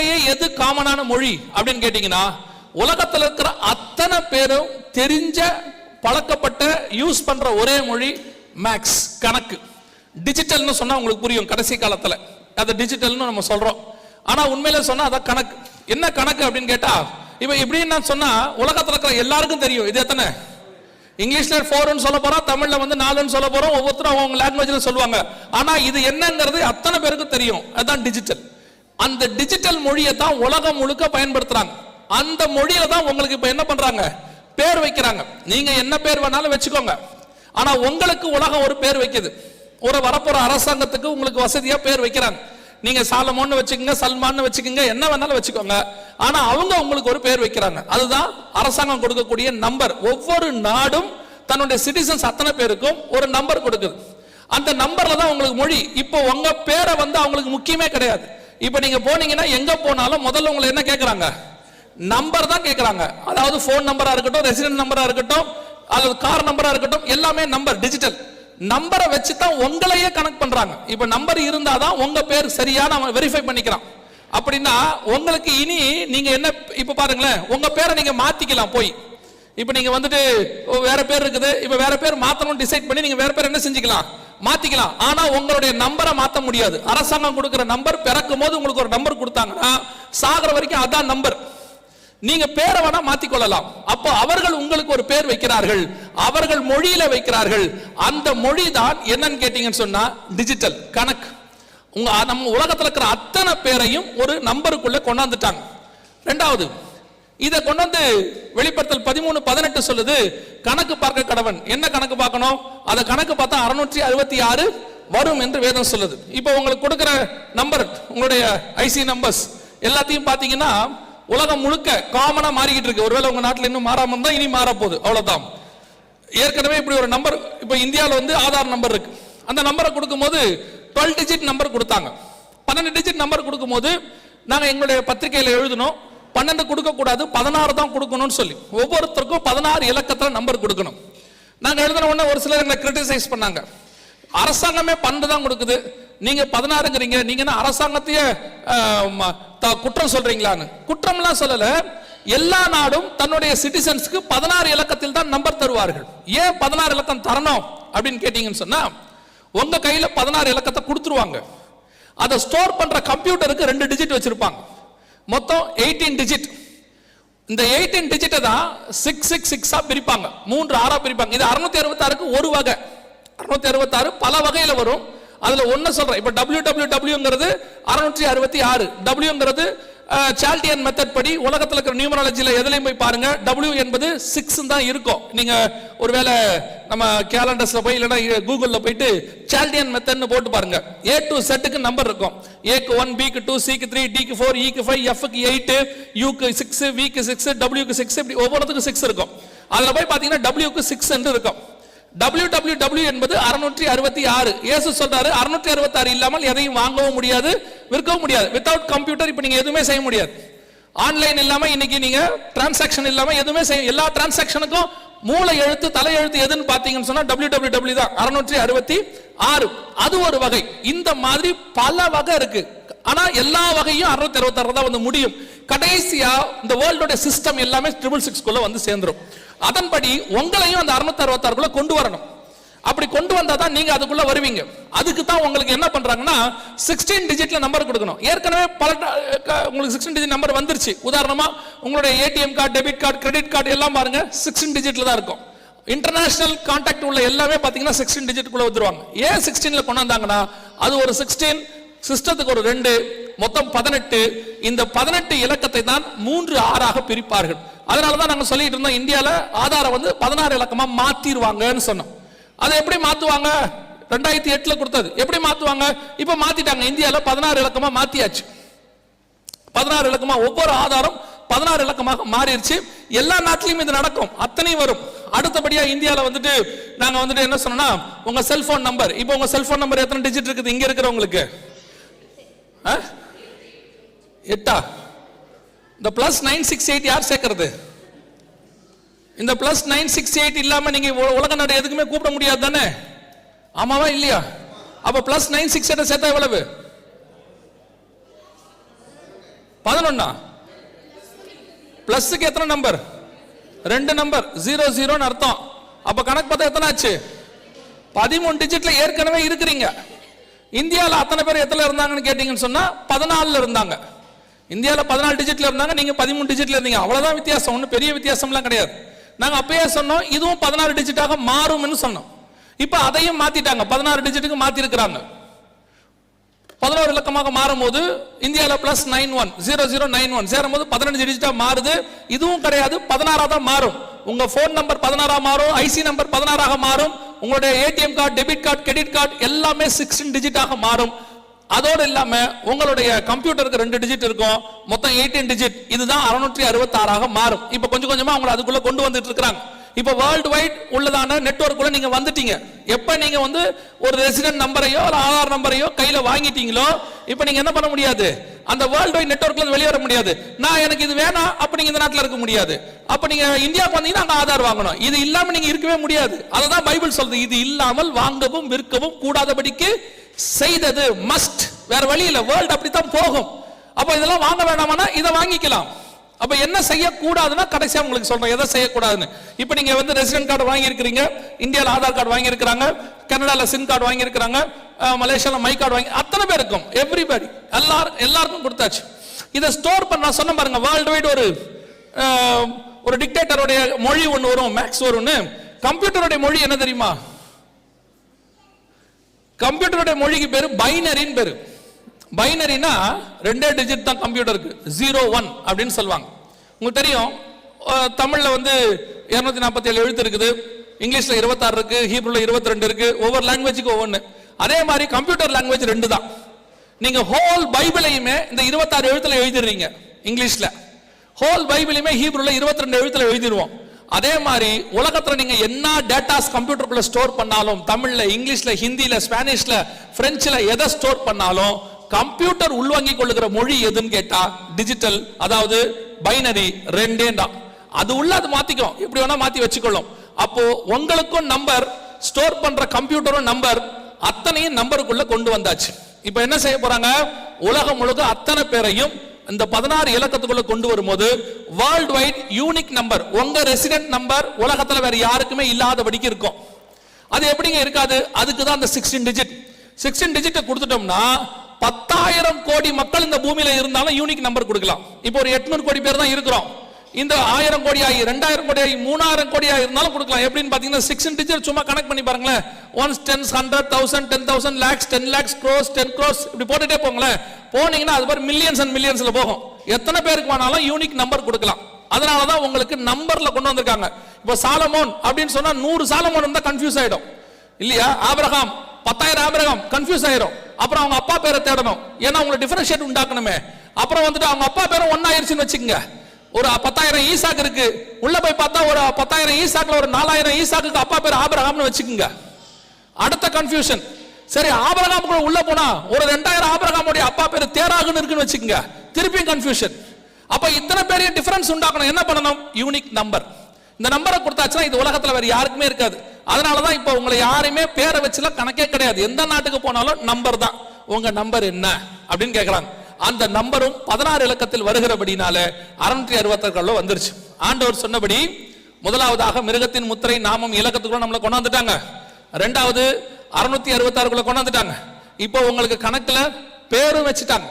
உலகத்திலேயே எது காமனான மொழி அப்படின்னு கேட்டீங்கன்னா உலகத்துல இருக்கிற அத்தனை பேரும் தெரிஞ்ச பழக்கப்பட்ட யூஸ் பண்ற ஒரே மொழி மேக்ஸ் கணக்கு. டிஜிட்டல்னு சொன்னா உங்களுக்கு புரியும் கடைசி காலத்துல. அது டிஜிட்டல்னு நம்ம சொல்றோம். ஆனா உண்மையில சொன்னா அதான் கணக்கு. என்ன கணக்கு அப்படின்னு கேட்டா இப்ப இப்படின்னு சொன்னா உலகத்துல இருக்கிற எல்லாருக்கும் தெரியும். இது எத்தனை? இங்கிலீஷ்ல ஃபோர்னு சொல்ல போறோம் தமிழ்ல வந்து நாலுன்னு சொல்ல போறோம் ஒவ்வொருத்தரும் அவங்க லாங்குவேஜ்ல சொல்லுவாங்க. ஆனா இது என்னங்கிறது அத்தனை பேருக்கும் தெரியும். அதான் டிஜிட்டல் அந்த டிஜிட்டல் மொழியை தான் உலகம் முழுக்க பயன்படுத்துறாங்க. அந்த மொழியில தான் உங்களுக்கு இப்ப என்ன பண்றாங்க? பேர் வைக்கிறாங்க. நீங்க என்ன பேர் வேணாலும் வச்சுக்கோங்க. ஆனா உங்களுக்கு உலகம் ஒரு பேர் வைக்குது. ஒரு வரப்போற அரசாங்கத்துக்கு உங்களுக்கு வசதியா பேர் வைக்கிறாங்க. நீங்க சாலமோன்னு வச்சுக்கோங்க சல்மான்னு வச்சுக்கோங்க என்ன வேணாலும் வச்சுக்கோங்க. ஆனா அவங்க உங்களுக்கு ஒரு பேர் வைக்கிறாங்க. அதுதான் அரசாங்கம் கொடுக்கக்கூடிய நம்பர். ஒவ்வொரு நாடும் தன்னுடைய சிட்டிசன்ஸ் அத்தனை பேருக்கும் ஒரு நம்பர் கொடுக்குது. அந்த நம்பர்ல தான் உங்களுக்கு மொழி. இப்போ உங்க பேரை வந்து அவங்களுக்கு முக்கியமே கிடையாது. இப்போ நீங்க போனீங்கன்னா எங்க போனாலும் முதல்ல உங்களை என்ன கேட்குறாங்க நம்பர் தான் கேட்குறாங்க அதாவது ஃபோன் நம்பரா இருக்கட்டும் ரெசிடென்ட் நம்பரா இருக்கட்டும் அல்லது கார் நம்பரா இருக்கட்டும் எல்லாமே நம்பர் டிஜிட்டல் நம்பரை வச்சு தான் உங்களையே கனெக்ட் பண்றாங்க. இப்ப நம்பர் இருந்தாதான் உங்க பேர் சரியான அவன் வெரிஃபை பண்ணிக்கிறான் அப்படின்னா உங்களுக்கு இனி நீங்க என்ன இப்ப பாருங்களேன் உங்க பேரை நீங்க மாத்திக்கலாம் போய். இப்ப நீங்க வந்துட்டு ஓ, வேற பேர் இருக்குது இப்ப வேற பேர் மாத்தணும் டிசைட் பண்ணி நீங்க வேற பேர் என்ன செஞ்சுக்கலாம்? மாத்திக்கலாம். ஆனா உங்களுடைய நம்பரை மாத்த முடியாது. அரசாங்கம் கொடுக்கிற நம்பர் பிறக்கும் போது உங்களுக்கு ஒரு நம்பர் கொடுத்தாங்கன்னா சாகிற வரைக்கும் அதான் நம்பர் நீங்க பேரை வேணா மாத்திக்கொள்ளலாம். அப்போ அவர்கள் உங்களுக்கு ஒரு பேர் வைக்கிறார்கள். அவர்கள் மொழியில வைக்கிறார்கள். அந்த மொழி தான் என்னன்னு கேட்டீங்கன்னு சொன்னா டிஜிட்டல் கணக்கு. உங்க நம்ம உலகத்தில் இருக்கிற அத்தனை பேரையும் ஒரு நம்பருக்குள்ள கொண்டாந்துட்டாங்க. ரெண்டாவது இதை கொண்டு வந்து வெளிப்படுத்தல் பதிமூணு பதினெட்டு சொல்லுது கணக்கு பார்க்க கடவன் என்ன கணக்கு பார்க்கணும்? அதை கணக்கு பார்த்தா அறுநூற்றி அறுபத்தி ஆறு வரும் என்று வேதம் சொல்லுது. இப்போ உங்களுக்கு கொடுக்குற நம்பர் உங்களுடைய ஐசி நம்பர்ஸ் எல்லாத்தையும் பார்த்தீங்கன்னா உலகம் முழுக்க காமனாக மாறிக்கிட்டு இருக்கு. ஒருவேளை உங்கள் நாட்டில் இன்னும் மாறாமல் இருந்தால் இனி மாறப்போகுது. போகுது ஏற்கனவே இப்படி ஒரு நம்பர் இப்போ இந்தியாவில் வந்து ஆதார் நம்பர் இருக்கு. அந்த நம்பரை கொடுக்கும்போது டுவெல் டிஜிட் நம்பர் கொடுத்தாங்க. பன்னெண்டு டிஜிட் நம்பர் கொடுக்கும்போது நாங்கள் எங்களுடைய பத்திரிகையில் எழுதினோம். பன்னெண்டு கொடுக்கக்கூடாது பதினாறு தான் கொடுக்கணும்னு சொல்லி. ஒவ்வொருத்தருக்கும் பதினாறு இலக்கத்தில் நம்பர் கொடுக்கணும். நாங்கள் எழுதின உடனே ஒரு சிலர் எங்களை கிரிட்டிசைஸ் பண்ணாங்க. அரசாங்கமே பன்னெண்டு தான் கொடுக்குது. நீங்கள் பதினாறுங்கிறீங்க நீங்கள் என்ன அரசாங்கத்தையே த- குற்றம் சொல்கிறீங்களான்னு குற்றம்லாம் சொல்லலை. எல்லா நாடும் தன்னுடைய சிட்டிசன்ஸ்க்கு பதினாறு இலக்கத்தில் தான் நம்பர் தருவார்கள். ஏன் பதினாறு இலக்கம் தரணும் அப்படின்னு கேட்டீங்கன்னு சொன்னால் உங்கள் கையில் பதினாறு இலக்கத்தை கொடுத்துருவாங்க. அதை ஸ்டோர் பண்ணுற கம்ப்யூட்டருக்கு ரெண்டு டிஜிட் வச்சுருப்பாங்க. மொத்தம் எயிட்டீன் டிஜிட் இந்த எயிட்டீன் டிஜிட்டை தான் சிக்ஸ் சிக்ஸ் சிக்ஸாக பிரிப்பாங்க. மூன்று ஆறாக பிரிப்பாங்க. இது அறுநூத்தி அறுபத்தாறுக்கு ஒரு வகை. அறுநூத்தி அறுபத்தாறு பல வகையில் வரும். அதில் ஒன்று சொல்கிறேன் இப்போ டபிள்யூ டபிள்யூ டபிள்யூங்கிறது அறுநூற்றி அறுபத்தி ஆறு. டபிள்யூங்கிறது சால்டியன் மெத்தட் படி உலகத்தில் இருக்கிற நியூமராலஜியில் எதுலையும் போய் பாருங்க. டபிள்யூ என்பது சிக்ஸ் தான் இருக்கும். நீங்க ஒருவேளை நம்ம கேலண்டர்ஸ்ல போய் இல்லைன்னா கூகுளில் போயிட்டு சால்டியன் மெத்தட்னு போட்டு பாருங்க. ஏ டு செட்டுக்கு நம்பர் இருக்கும். ஏக்கு ஒன் பிக்கு டூ சிக்கு த்ரீ டிக்கு ஃபோர் இக்கு e ஃபைவ் எஃப்க்கு எயிட்டு யூக்கு சிக்ஸ் விக்கு சிக்ஸ் டபிள்யூக்கு சிக்ஸ் இப்படி ஒவ்வொருத்துக்கும் சிக்ஸ் இருக்கும். அதில் போய் பார்த்தீங்கன்னா டபிள்யூக்கு சிக்ஸ் இருக்கும். டபிள்யூ டபிள்யூ டபிள்யூ என்பது அறுநூற்றி அறுபத்தி ஆறு. இயேசு சொல்றாரு அறுநூற்றி அறுபத்தி ஆறு இல்லாமல் எதையும் வாங்கவும் முடியாது விற்கவும் முடியாது. வித்தவுட் கம்ப்யூட்டர் இப்போ நீங்க எதுவுமே செய்ய முடியாது. ஆன்லைன் இல்லாம இன்னைக்கு நீங்க டிரான்சாக்ஷன் இல்லாம எதுவுமே செய்ய எல்லா டிரான்சாக்ஷனுக்கும் மூளை எழுத்து தலை எழுத்து எதுன்னு பாத்தீங்கன்னு சொன்னா டபிள்யூ டபிள்யூ டபிள்யூ தான். அறுநூற்றி அறுபத்தி ஆறு. அது ஒரு வகை. இந்த மாதிரி பல வகை இருக்கு. ஆனா எல்லா வகையும் அறுநூத்தி அறுபத்தாறு தான் வந்து முடியும். கடைசியா இந்த வேர்ல்டோட சிஸ்டம் எல்லாமே ட்ரிபிள் சிக்ஸ்குள்ள வந்து சேர்ந்துரும். அதன்படி உங்களையும் அந்த அறுநூத்தி அறுபத்தாறுக்குள்ள கொண்டு வரணும். அப்படி கொண்டு வந்தா தான் நீங்க அதுக்குள்ள வருவீங்க. அதுக்கு தான் உங்களுக்கு என்ன பண்றாங்கன்னா சிக்ஸ்டீன் டிஜிட்ல நம்பர் கொடுக்கணும். ஏற்கனவே பல உங்களுக்கு சிக்ஸ்டீன் டிஜிட் நம்பர் வந்துருச்சு. உதாரணமா உங்களுடைய ATM card debit card credit card எல்லாம் பாருங்க சிக்ஸ்டீன் டிஜிட்ல தான் இருக்கும். இன்டர்நேஷனல் கான்டாக்ட் உள்ள எல்லாமே பாத்தீங்கன்னா சிக்ஸ்டீன் டிஜிட்டுக்குள்ள வந்துருவாங்க. ஏன் சிக்ஸ்டீன்ல கொண்டு வந்தாங்கன்னா அது ஒரு சிக்ஸ்டீன் சிஸ்டத்துக்கு ஒரு ரெண்டு மொத்தம் பதினெட்டு. இந்த பதினெட்டு இலக்கத்தை தான் மூன்று ஆறாக பிரிப்பார்கள். அதனால தான் நாங்கள் சொல்லிட்டு இருந்தோம் இந்தியாவில் ஆதாரம் வந்து பதினாறு இலக்கமாக மாத்திருவாங்கன்னு சொன்னோம். அதை எப்படி மாற்றுவாங்க ரெண்டாயிரத்தி எட்டில் கொடுத்தது. எப்படி மாற்றுவாங்க இப்போ மாற்றிட்டாங்க இந்தியாவில் பதினாறு இலக்கமாக மாற்றியாச்சு பதினாறு இலக்கமாக ஒவ்வொரு ஆதாரம் பதினாறு இலக்கமாக மாறிடுச்சு. எல்லா நாட்டிலையும் இது நடக்கும். அத்தனையும் வரும். அடுத்தபடியா இந்தியாவில் வந்துட்டு நாங்க வந்துட்டு என்ன சொன்னோம்னா உங்க செல்போன் நம்பர் இப்போ உங்க செல்போன் நம்பர் எத்தனை டிஜிட் இருக்குது? இங்க இருக்கிறவங்களுக்கு. எட்டா? இந்த பிளஸ் நைன் சிக்ஸ் எயிட் யார் சேர்க்கறது? இந்த பிளஸ் நைன் சிக்ஸ் எயிட் இல்லாம நீங்க உலக நாடு எதுக்குமே கூப்பிட முடியாது தானே? ஆமாவா இல்லையா? அப்ப பிளஸ் நைன் சிக்ஸ் எயிட் சேர்த்தா எவ்வளவு? பதினொன்னா? பிளஸ்க்கு எத்தனை நம்பர் ரெண்டு நம்பர் ஜீரோ ஜீரோன்னு அர்த்தம். அப்ப கணக்கு பார்த்தா எத்தனை ஆச்சு? பதிமூணு டிஜிட்ல ஏற்கனவே இருக்கிறீங்க. இந்தியாவில் அத்தனை பேர் எத்தனை இருந்தாங்கன்னு கேட்டிங்கன்னு சொன்னால் பதினாலுல இருந்தாங்க. இந்தியாவில் பதினாலு டிஜிட்டில் இருந்தாங்க நீங்கள் பதிமூணு டிஜிட்டில் இருந்தீங்க. அவ்வளோதான் வித்தியாசம். ஒன்றும் பெரிய வித்தியாசம்லாம் கிடையாது. நாங்கள் அப்பயே சொன்னோம் இதுவும் பதினாறு டிஜிட்டாக மாறும்னு சொன்னோம். இப்போ அதையும் மாற்றிட்டாங்க பதினாறு டிஜிட்டுக்கு மாற்றிருக்கிறாங்க பதினோரு இலக்கமாக மாறும்போது இந்தியாவில் plus nine one zero zero nine one சேரும்போது பதினஞ்சு டிஜிட்டாக மாறுது. இதுவும் கிடையாது. பதினாறாக தான் மாறும். உங்கள் ஃபோன் நம்பர் பதினாறாக மாறும். ஐசி நம்பர் பதினாறாக மாறும். உங்களுடைய ATM card debit card credit card எல்லாமே சிக்ஸ்டீன் டிஜிட்டாக மாறும். அதோடு இல்லாம உங்களுடைய கம்ப்யூட்டருக்கு ரெண்டு டிஜிட் இருக்கும். மொத்தம் எயிட்டீன் டிஜிட் இதுதான் அறுநூற்றி அறுபத்தாறாக மாறும். இப்போ கொஞ்சம் கொஞ்சமா அவங்களை அதுக்குள்ள கொண்டு வந்துட்டு இருக்கிறாங்க. இப்போ வேர்ல்டு வைட் உள்ளதான நெட்வொர்க்குள்ள நீங்க வந்துட்டீங்க. எப்ப நீங்க வந்து ஒரு ரெசிடென்ட் நம்பரையோ ஒரு ஆதார் நம்பரையோ கையில வாங்கிட்டீங்களோ இப்போ நீங்க என்ன பண்ண முடியாது? அந்த வேர்ல்டு வைட் நெட்வொர்க்ல வெளியே வர முடியாது. நான் எனக்கு இது வேணாம் அப்ப நீங்க இந்த நாட்டில் இருக்க முடியாது. அப்ப நீங்க இந்தியாவுக்கு வந்தீங்கன்னா அங்க ஆதார் வாங்கணும். இது இல்லாம நீங்க இருக்கவே முடியாது. அததான் பைபிள் சொல்றது. இது இல்லாமல் வாங்கவும் விற்கவும் கூடாதபடிக்கு செய்தது மஸ்ட் வேற வழி இல்லை. வேர்ல்டு அப்படித்தான் போகும். அப்போ இதெல்லாம் வாங்க வேணாமானா இதை வாங்கிக்கலாம். அப்ப என்ன செய்யக்கூடாதுன்னா கடைசியா உங்களுக்கு சொல்றேன். எதை செய்யக்கூடாதுன்னு? இப்போ நீங்க வந்து ரெசிடென்ட் கார்டு வாங்கியிருக்கிறீங்க. இந்தியாவில் ஆதார் கார்டு வாங்கியிருக்கிறாங்க. கனடால சிம் கார்டு வாங்கியிருக்கிறாங்க. மலேசியாவில் மலேசியால மை கார்டு வாங்கி அத்தனை பேருக்கும் எவ்ரிபடி எல்லாரும் எல்லாருக்கும் கொடுத்தாச்சு. இதை ஸ்டோர் பண்ண சொன்ன பாருங்க வேர்ல்டு வைட் ஒரு ஒரு டிக்டேட்டருடைய மொழி ஒன்று வரும் மேக்ஸ் வரும்னு. கம்ப்யூட்டருடைய மொழி என்ன தெரியுமா? கம்ப்யூட்டருடைய மொழிக்கு பேரு பைனரின்னு பேரு. பைனரினா ரெண்டே டிஜிட் தான் கம்ப்யூட்டருக்கு ஜீரோ ஒன் அப்படின்னு சொல்லுவாங்க. உங்களுக்கு தெரியும் தமிழில் வந்து இருநூத்தி நாற்பத்தி ஏழு எழுத்து இருக்குது. இங்கிலீஷில் இருபத்தாறு இருக்கு ஹீப்ரூவில் இருபத்தி ரெண்டு இருக்கு ஒவ்வொரு லாங்குவேஜுக்கு ஒவ்வொன்று அதே மாதிரி கம்ப்யூட்டர் லாங்குவேஜ் ரெண்டு தான். நீங்கள் ஹோல் பைபிளையுமே இந்த இருபத்தாறு எழுத்துல எழுதிடுறீங்க இங்கிலீஷில். ஹோல் பைபிளையுமே ஹீப்ரூவில் இருபத்தி ரெண்டு எழுத்துல எழுதிடுவோம். அதே மாதிரி உலகத்தில் நீங்க என்ன டேட்டாஸ் கம்ப்யூட்டருக்குள்ள ஸ்டோர் பண்ணாலும் தமிழ்ல இங்கிலீஷ்ல ஹிந்தியில் ஸ்பானிஷ்ல ஃப்ரெஞ்சில் எதை ஸ்டோர் பண்ணாலும் கம்ப்யூட்டர் உள்வாங்கிக் கொள்ளுகிற மொழி எதுன்னு கேட்டா டிஜிட்டல் அதாவது பைனரி ரெண்டேண்டா அது உள்ள அது மாத்திக்கும். எப்படி வேணா மாத்தி வச்சுக்கொள்ளும். அப்போ உங்களுக்கும் நம்பர் ஸ்டோர் பண்ற கம்ப்யூட்டரும் நம்பர் அத்தனையும் நம்பருக்குள்ள கொண்டு வந்தாச்சு. இப்போ என்ன செய்ய போறாங்க? உலகம் முழுக்க அத்தனை பேரையும் இந்த பதினாறு இலக்கத்துக்குள்ள கொண்டு வரும்போது வேர்ல்ட் வைட் யூனிக் நம்பர் உங்க ரெசிடென்ட் நம்பர் உலகத்துல வேற யாருக்குமே இல்லாதபடிக்கு இருக்கும். அது எப்படிங்க இருக்காது? அதுக்கு தான் அந்த சிக்ஸ்டீன் டிஜிட் சிக்ஸ்டீன் டிஜிட்டை கொடுத்துட்டோம்னா பத்தாயிரம் கோடி மக்கள் இந்த பூமியில இருந்தாலும் யூனிக் நம்பர் கொடுக்கலாம். இப்போ ஒரு எட்நூறு கோடி பேர் தான் இருக்கிறோம். இந்த ஆயிரம் கோடி ஆகி ரெண்டாயிரம் கோடி ஆகி மூணாயிரம் கோடி ஆகி இருந்தாலும் கொடுக்கலாம். எப்படின்னு பாத்தீங்கன்னா சிக்ஸ் டிஜிட் சும்மா கனெக்ட் பண்ணி பாருங்களேன். Ones tens hundred thousand ten thousand lakhs ten lakhs crores ten crores இப்படி போட்டுட்டே போங்களேன். போனீங்கன்னா அது மாதிரி மில்லியன்ஸ் அண்ட் மில்லியன்ஸ்ல போகும். எத்தனை பேருக்கு வேணாலும் யூனிக் நம்பர் கொடுக்கலாம். அதனால தான் உங்களுக்கு நம்பர்ல கொண்டு வந்திருக்காங்க. இப்போ சாலமோன் அப்படின்னு சொன்னா நூறு சாலமோன் இருந்தா கன்ஃபியூஸ் ஆயிடும். இல்லையா? ஆபிரகாம் பத்தாயிரம் ஆபிரகாம் கன்ஃபியூஸ் ஆயிரும். அப்புறம் அவங்க அப்பா பேரை தேடணும். ஏன்னா அவங்களை டிஃபரன்ஷியேட் உண்டாக்கணுமே. அப்புறம் வந்துட்டு அவங்க அப்பா பேரும் ஒன்னாயிருச்சுன்னு வச்சுக்கோங்க. ஒரு பத்தாயிரம் ஈசாக்கு இருக்கு. உள்ள போய் பார்த்தா ஒரு பத்தாயிரம் ஈசாக்குல ஒரு நாலாயிரம் ஈசாக்கு அப்பா பேர் ஆபரகாம்னு வச்சுக்கோங்க. அடுத்த கன்ஃபியூஷன் சரி ஆபரகாம் கூட உள்ள போனா ஒரு ரெண்டாயிரம் ஆபரகாமுடைய அப்பா பேர் தேராகுன்னு இருக்குன்னு வச்சுக்கோங்க. திருப்பியும் கன்ஃபியூஷன் அப்ப இத்தனை பேரையும் டிஃபரன்ஸ் உண்டாக்கணும். என்ன பண்ணணும்? யூனிக் நம்பர் இந்த நம்பரை கொடுத்தாச்சுன்னா இது உலகத்துல வேற யாருக்குமே இருக்காது. அதனாலதான் இப்போ உங்களை யாரையுமே பேரை வச்சுலாம் கணக்கே கிடையாது. எந்த நாட்டுக்கு போனாலும் நம்பர் தான். உங்க நம்பர் என்ன? அப்படின்னு கேக்குறாங்க. அந்த நம்பரும் பதினாறு இலக்கத்தில் வருகிறபடினால அறுநூற்றி அறுபத்தாறுல வந்துருச்சு. ஆண்டவர் சொன்னபடி முதலாவதாக மிருகத்தின் முத்திரை நாமம் இலக்கத்துக்குள்ள நம்மளை கொண்டாந்துட்டாங்க ரெண்டாவது அறுநூத்தி அறுபத்தாறுக்குள்ள கொண்டாந்துட்டாங்க இப்போ உங்களுக்கு கணக்குல பேரும் வச்சுட்டாங்க.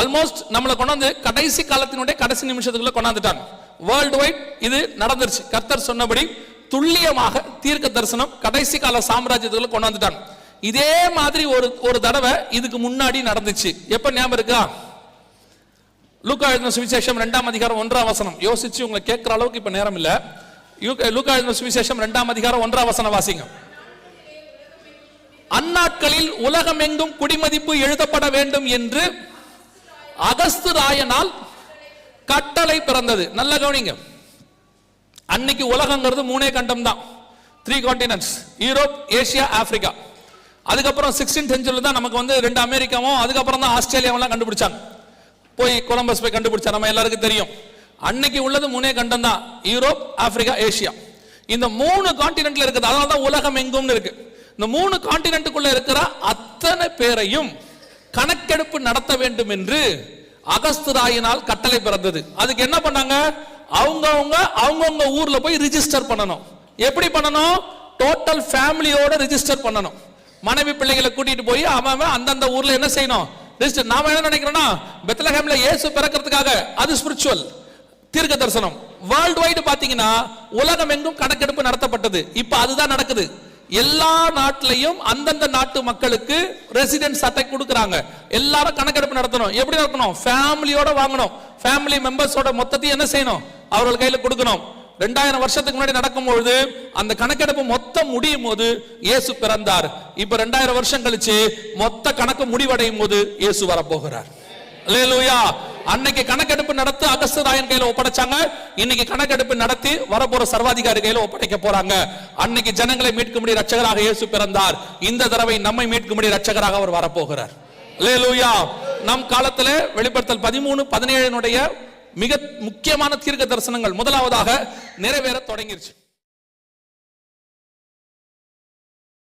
ஆல்மோஸ்ட் நம்மளை கொண்டாந்து கடைசி காலத்தினுடைய கடைசி நிமிஷத்துக்குள்ள கொண்டாந்துட்டாங்க வேர்ல்டு வைட் இது நடந்துருச்சு. கர்த்தர் சொன்னபடி துல்லியமாக தீர்க்க தரிசனம் கடைசி கால சாம்ராஜ்யத்துக்குள்ள கொண்டாந்துட்டாங்க இதே மாதிரி ஒரு ஒரு தடவை இதுக்கு முன்னாடி நடந்துச்சு. எப்ப ஞாபகம் இருக்கா? லூக்கா எழுதின சுவிசேஷம் ரெண்டாம் அதிகாரம் ஒன்றாம் வசனம். யோசிச்சு உங்களை கேட்கிற அளவுக்கு இப்ப நேரம் இல்ல. லூக்கா எழுதின சுவிசேஷம் ரெண்டாம் அதிகாரம் ஒன்றாம் வசனம் வாசிங்க. அந்நாட்களில் உலகமெங்கும் குடிமதிப்பு எழுதப்பட வேண்டும் என்று அகஸ்து ராயனால் கட்டளை பிறந்தது. நல்ல கவனிங்க. அன்னைக்கு உலகங்கிறது மூணே கண்டம் தான். Three continents Europe Asia Africa அதுக்கப்புறம் சிக்ஸ்டீன் செஞ்சுரியில் தான் நமக்கு வந்து ரெண்டு அமெரிக்காவும் அதுக்கப்புறம் தான் ஆஸ்திரேலியாவெல்லாம் கண்டுபிடிச்சாங்க. போய் கொலம்பஸ் போய் கண்டுபிடிச்சா நம்ம எல்லாருக்கும் தெரியும். அன்னைக்கு உள்ளது மூணே கண்டம் தான் யூரோப் ஆப்பிரிக்கா ஏசியா இந்த மூணு காண்டினென்ட்ல இருக்குது அதனால தான் உலகம் எங்கும்னு இருக்கு. இந்த மூணு காண்டினென்ட்டுக்குள்ள இருக்கிற அத்தனை பேரையும் கணக்கெடுப்பு நடத்த வேண்டும் என்று அகஸ்துராயினால் கட்டளை பிறந்தது. அதுக்கு என்ன பண்ணாங்க? அவங்கவுங்க அவங்கவுங்க ஊர்ல போய் ரிஜிஸ்டர் பண்ணணும். எப்படி பண்ணணும்? டோட்டல் ஃபேமிலியோட ரிஜிஸ்டர் பண்ணணும். மனைவி பிள்ளைகளை கூட்டிட்டு போய் அவன் அவன் அந்தந்த ஊர்ல என்ன செய்யணும்? ரிஜிஸ்டர் நாம என்ன நினைக்கிறோம்னா பெத்லஹேம்ல இயேசு பிறக்கிறதுக்காக அது ஸ்பிரிச்சுவல் தீர்க்க தரிசனம். வேர்ல்டு வைடு பாத்தீங்கன்னா உலகம் எங்கும் கணக்கெடுப்பு நடத்தப்பட்டது. இப்ப அதுதான் நடக்குது. எல்லா நாட்டிலையும் அந்தந்த நாட்டு மக்களுக்கு ரெசிடென்ஸ் அட்டை கொடுக்குறாங்க. எல்லாரும் கணக்கெடுப்பு நடத்தணும். எப்படி நடத்தணும் ஃபேமிலியோட வாங்கணும். ஃபேமிலி மெம்பர்ஸோட மொத்தத்தையும் என்ன செய்யணும்? அவர்கள் கையில் கொடுக்கணும். ரெண்டாயிரம் வருஷத்துக்கு முன்னாடி நடக்கும்பொழுது அந்த கணக்கெடுப்பு மொத்தம் முடியும் போது இயேசு பிறந்தார். இப்ப ரெண்டாயிரம் வருஷம் கழிச்சு மொத்த கணக்கு முடிவடையும் போது இயேசு வரப்போகிறார். அன்னைக்கு கணக்கெடுப்பு நடத்தி அகஸ்தராயன் கையில ஒப்படைச்சாங்க. இன்னைக்கு கணக்கெடுப்பு நடத்தி வரப்போற சர்வாதிகாரி கையில ஒப்படைக்க போறாங்க. அன்னைக்கு ஜனங்களை மீட்கும்படி ரட்சகராக இயேசு பிறந்தார். இந்த தடவை நம்மை மீட்கும்படி ரட்சகராக அவர் வரப்போகிறார். லேலூயா நம் காலத்துல வெளிப்படுத்தல் பதிமூணு பதினேழுனுடைய மிக முக்கியமான தீர்க்க தரிசனங்கள் முதலாவதாக நிறைவேற தொடங்கிருச்சு.